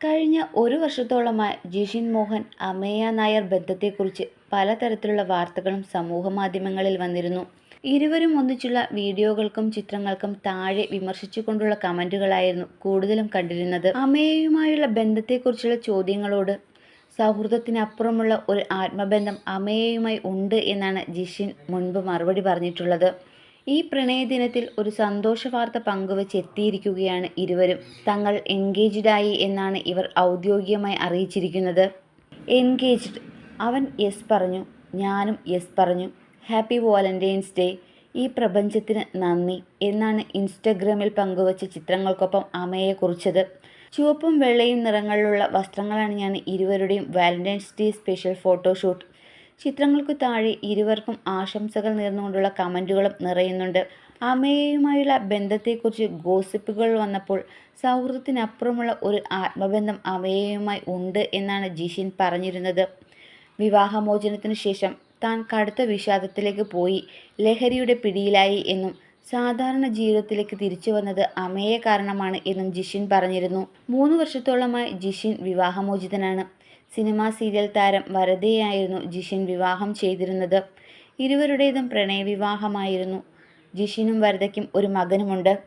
കഴിഞ്ഞ ഒരു വർഷത്തോളമായി ജിഷിൻ മോഹൻ അമേയ നായർ ബന്ധത്തെക്കുറിച്ച് പലതരത്തിലുള്ള വാർത്തകളും സമൂഹമാധ്യമങ്ങളിൽ വന്നിരുന്നു. ഇരുവരും ഒന്നിച്ചുള്ള വീഡിയോകൾക്കും ചിത്രങ്ങൾക്കും താഴെ വിമർശിച്ചുകൊണ്ടുള്ള കമന്റുകളായിരുന്നു കൂടുതലും കണ്ടിരുന്നത്. അമേയയുമായുള്ള ബന്ധത്തെക്കുറിച്ചുള്ള ചോദ്യങ്ങളോട് സൗഹൃദത്തിനപ്പുറമുള്ള ഒരു ആത്മബന്ധം അമേയയുമായി ഉണ്ട് എന്നാണ് ജിഷിൻ മുൻപ് മറുപടി പറഞ്ഞിട്ടുള്ളത്. ഈ പ്രണയദിനത്തിൽ ഒരു സന്തോഷ വാർത്ത പങ്കുവച്ച് എത്തിയിരിക്കുകയാണ് ഇരുവരും. തങ്ങൾ എൻഗേജ്ഡായി എന്നാണ് ഇവർ ഔദ്യോഗികമായി അറിയിച്ചിരിക്കുന്നത്. എൻഗേജ്ഡ്. അവൻ യെസ് പറഞ്ഞു. ഞാനും യെസ് പറഞ്ഞു. Happy Valentine's Day. ഈ പ്രപഞ്ചത്തിന് നന്ദി എന്നാണ് ഇൻസ്റ്റഗ്രാമിൽ പങ്കുവച്ച ചിത്രങ്ങൾക്കൊപ്പം അമയെ കുറിച്ചത്. ചുവപ്പും വെള്ളയും നിറങ്ങളിലുള്ള വസ്ത്രങ്ങളാണ് ഞാൻ ഇരുവരുടെയും വാലന്റൈൻസ് ഡേ സ്പെഷ്യൽ ഫോട്ടോഷൂട്ട് ചിത്രങ്ങൾക്ക് താഴെ ഇരുവർക്കും ആശംസകൾ നേർന്നുകൊണ്ടുള്ള കമന്റുകളും നിറയുന്നുണ്ട്. അമേയുമായുള്ള ബന്ധത്തെക്കുറിച്ച് ഗോസിപ്പുകൾ വന്നപ്പോൾ സൗഹൃദത്തിനപ്പുറമുള്ള ഒരു ആത്മബന്ധം അമേയയുമായി ഉണ്ട് എന്നാണ് ജിഷിൻ പറഞ്ഞിരുന്നത്. വിവാഹമോചനത്തിനു ശേഷം താൻ കടുത്ത വിഷാദത്തിലേക്ക് പോയി. ലഹരിയുടെ പിടിയിലായി എന്നും സാധാരണ ജീവിതത്തിലേക്ക് തിരിച്ചു വന്നത് അമ്മയെ കാരണമാണ് എന്നും ജിഷിൻ പറഞ്ഞിരുന്നു. മൂന്ന് വർഷത്തോളമായി ജിഷിൻ വിവാഹമോചിതനാണ്. സിനിമാ സീരിയൽ താരം വരദയായിരുന്നു ജിഷിൻ വിവാഹം ചെയ്തിരുന്നത്. ഇരുവരുടേതും പ്രണയവിവാഹമായിരുന്നു. ജിഷിനും വരദയ്ക്കും ഒരു മകനുമുണ്ട്.